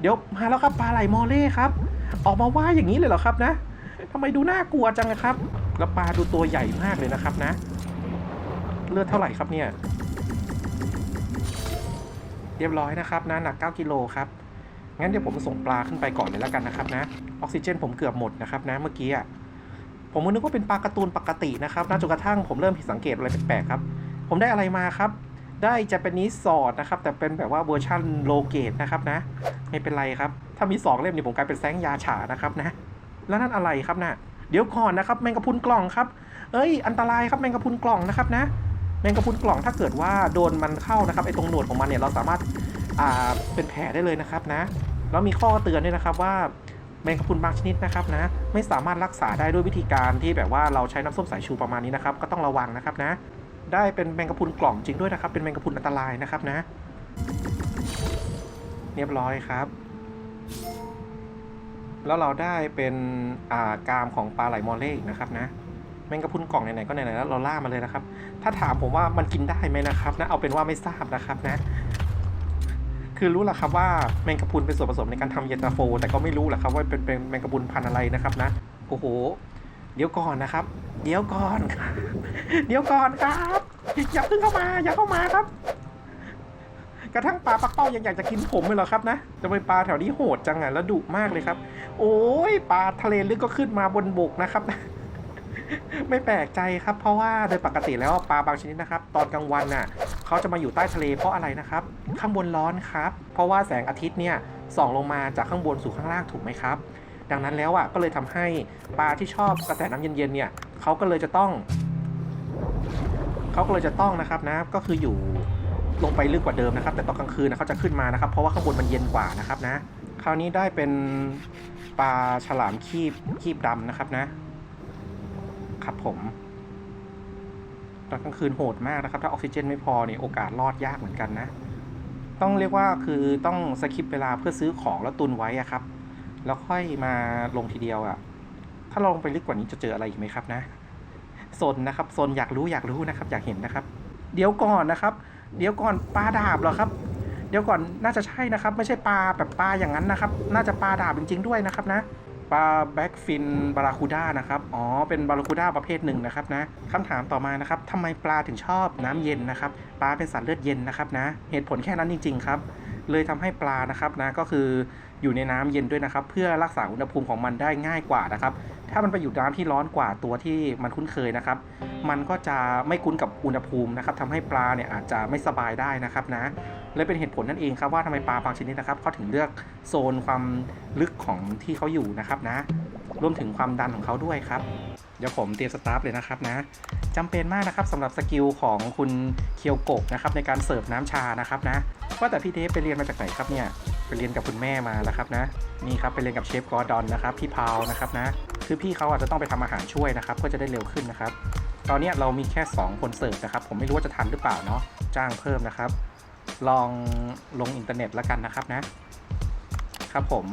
เดี๋ยวมาแล้วครับปลาไหลมอเล่ครับ ออกมาว่าอย่างนี้เลยเหรอครับนะทำไมดูน่ากลัวจังนะครับ แล้วปลาดูตัวใหญ่มากเลยนะครับนะ เลือดเท่าไหร่ครับเนี่ย เรียบร้อยนะครับนะหนัก 9กิโลครับ งั้นเดี๋ยวผมส่งปลาขึ้นไปก่อนเลยแล้วกันนะครับนะ ออกซิเจนผมเกือบหมดนะครับนะเมื่อกี้อะ ผมก็นึกว่าเป็นปลาการ์ตูนปกตินะครับนะจนกระทั่งผมเริ่มผิดสังเกตอะไรแปลกๆครับ ผมได้อะไรมาครับ ได้จะเป็นนิสอดนะครับ แต่เป็นแบบว่าเวอร์ชันโลเกตนะครับนะ ไม่เป็นไรครับ ถ้ามี 2 เล่มเนี่ยผมกลายเป็นแซงยาฉานะครับนะ แล้วนั่นอะไรครับนะ่ะเดี๋ยวก่อนนะครับแมงกะพุนกล่องครับ เอ้ย อันตรายครับแมงกะพุนกล่องนะครับนะ แมงกะพุนกล่องถ้าเกิดว่าโดนมันเข้านะครับไอ้ตรงหนวดของมันเนี่ยเราสามารถอ่าเป็นแผลได้เลยนะครับนะแล้วมีข้อเตือนด้วยนะครับว่าแมงกะพรุนบางชนิดนะครับนะไม่สามารถรักษาได้ด้วยวิธีการที่แบบว่าเราใช้น้ำส้มสายชูประมาณนี้นะครับ ก็ต้องระวังนะครับนะ ได้เป็นแมงกะพรุนกล่องจริงด้วยนะครับ เป็นแมงกะพรุนอันตรายนะครับนะ เรียบร้อยครับ แล้วเราได้เป็นอ่ากามของปลาไหลมอเล่นะครับนะแมงกะพรุนกล่องไหนๆก็ไหนๆแล้วเราล่ามาเลยนะครับ ถ้าถามผมว่ามันกินได้ไหมนะครับนะเอาเป็นว่าไม่ทราบนะครับนะ คือรู้แหละครับว่าแมงกะพรุนเป็นส่วนผสมในการทำเยนตาโฟ แต่ก็ไม่รู้แหละครับว่าเป็นเป็นแมงกะพรุนพันธุ์อะไรนะครับนะโอ้โห เดี๋ยวก่อนนะครับ เดี๋ยวก่อนครับเดี๋ยวก่อนครับอย่าเพิ่งเข้ามา อย่าเข้ามาครับ กระทั่งปลาปักเป้ายังอยากจะกินผมเลยเหรอครับนะจะไปปลาแถวนี้โหดจังอะแล้วดุมากเลยครับ โอ้ยปลาทะเลลึกก็ขึ้นมาบนบกนะครับไม่แปลกใจครับ เพราะว่าโดยปกติแล้วปลาบางชนิดนะครับ ตอนกลางวันน่ะเขาจะมาอยู่ใต้ทะเลเพราะอะไรนะครับ ข้างบนร้อนครับ เพราะว่าแสงอาทิตย์เนี่ยส่องลงมาจากข้างบนสู่ข้างล่างถูกไหมครับ ดังนั้นแล้วอะก็เลยทำให้ปลาที่ชอบกระแสน้ำเย็นๆเนี่ยเขาก็เลยจะต้องเขาก็เลยจะต้องนะครับนะก็คืออยู่ลงไปลึกกว่าเดิมนะครับ แต่ตอนกลางคืนนะเขาจะขึ้นมานะครับ เพราะว่าข้างบนมันเย็นกว่านะครับนะ คราวนี้ได้เป็นปลาฉลามคีบคีบดำนะครับนะ ครับผมตอนกลางคืนโหดมากนะครับ ถ้าออกซิเจนไม่พอเนี่ยโอกาสรอดยากเหมือนกันนะ ต้องเรียกว่าคือต้องสคิปเวลาเพื่อซื้อของแล้วตุนไว้ครับ แล้วค่อยมาลงทีเดียวอะถ้าลงไปลึกกว่านี้จะเจออะไรอีกไหมครับนะโซนนะครับโซนอยากรู้อยากรู้นะครับ อยากเห็นนะครับ เดี๋ยวก่อนนะครับ เดี๋ยวก่อนปลาดาบเหรอครับ เดี๋ยวก่อนน่าจะใช่นะครับ ไม่ใช่ปลาแบบปลาอย่างนั้นนะครับ น่าจะปลาดาบจริงๆด้วยนะครับนะปลาแบ็กฟินบาราคูด้านะครับ อ๋อ เป็นบาราคูด้าประเภทหนึ่งนะครับนะคำถามต่อมานะครับทำไมปลาถึงชอบน้ำเย็นนะครับ ปลาเป็นสัตว์เลือดเย็นนะครับนะ เหตุผลแค่นั้นจริง ๆ ครับ เลยทำให้ปลานะครับนะก็คืออยู่ในน้ำเย็นด้วยนะครับ เพื่อรักษาอุณหภูมิของมันได้ง่ายกว่านะครับ ถ้ามันไปอยู่น้ำที่ร้อนกว่าตัวที่มันคุ้นเคยนะครับ มันก็จะไม่คุ้นกับอุณหภูมินะครับทำให้ปลาเนี่ยอาจจะไม่สบายได้นะครับนะเลยเป็นเหตุผลนั่นเองครับว่าทำไมปลาบางชนิดนะครับเขาถึงเลือกโซนความลึกของที่เขาอยู่นะครับนะ รวมถึงความดันของเขาด้วยครับ เดี๋ยวผมเตรียมสตาฟเลยนะครับนะจำเป็นมากนะครับสำหรับสกิลของคุณเคียวโกะนะครับในการเสิร์ฟน้ำชานะครับนะว่าแต่พี่เดฟไปเรียนมาจากไหนครับเนี่ยไปเรียนกับคุณแม่มาแล้วครับนะนี่ครับไปเรียนกับเชฟกอร์ดอนนะครับพี่พาวนะครับนะคือพี่เขาอาจจะต้องไปทำอาหารช่วยนะครับเพื่อจะได้เร็วขึ้นนะครับ ตอนนี้เรามีแค่ 2 คนเสิร์ฟนะครับ ผมไม่รู้ว่าจะทันหรือเปล่าเนาะจ้างเพิ่มนะครับ ลองลงอินเทอร์เน็ตแล้วกันนะครับนะครับผม